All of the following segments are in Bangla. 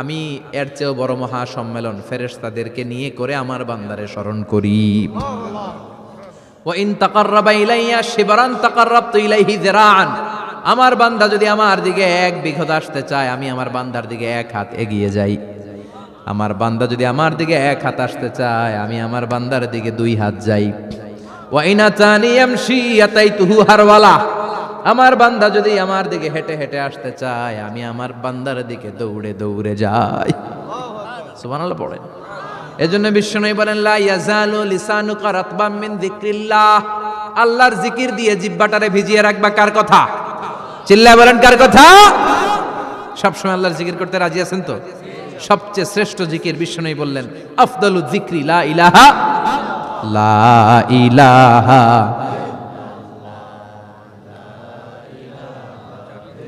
আমি এর চেয়েও বড় মহা সম্মেলন ফেরেশতাদেরকে নিয়ে করে আমার বান্দারে স্মরণ করি। তাকাররাবা শিবরান ইলাইহি আমার বান্দা যদি আমার দিকে এক বিঘত আসতে চায়, আমি আমার বান্দার দিকে এক হাত এগিয়ে যাই। আমার বান্দা যদি আমার দিকে এক হাত আসতে চায়, আমি আমার বান্দার দিকে দুই হাত যাই। ওয়া ইনা তানি ইয়ামশি ইয়াতাইতুহু হারওয়ালা। আমার বান্দা যদি আমার দিকে হেঁটে হেঁটে আসতে চায়, আমি আমার বান্দার দিকে দৌড়ে দৌড়ে যাই। সুবহানাল্লাহ পড়েন। এজন্য বলেন, লা ইয়াজালু লিসানুকা রাতবাম মিন যিকরিল্লাহ। আল্লাহর জিকির দিয়ে জিব্বাটারে ভিজিয়ে রাখবা কার কথা? চিল্লায় বলেন, কার কথা? সবসময় আল্লাহর জিকির করতে রাজি আছেন তো? সবচেয়ে শ্রেষ্ঠ জিকির বিশ্বনবী বললেন, আফদালু যিকরি, লা ইলাহা লা ইলাহা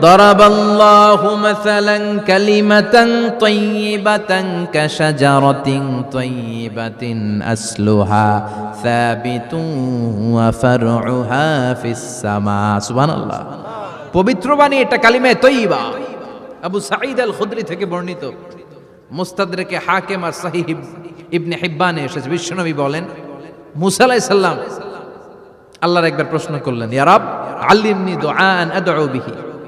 ضرب الله مثلا كلمة طيبة كشجرة طيبة أصلها ثابت وفرعها في السماء سبحان الله পবিত্র বাণী এটা কালিমায়ে তৈবা আবু সাঈদ আল খুদরি থেকে বর্ণিত মুস্তাদরেকে হাকিম আর সাহিহ ইবনে হিব্বানে এসেছে বিশ্বনবী বলেন মুসা আলাইহিস সালাম আল্লাহর একবার প্রশ্ন করলেন ইয়ারাব আল্লিমনি দুআন আদউ বিহি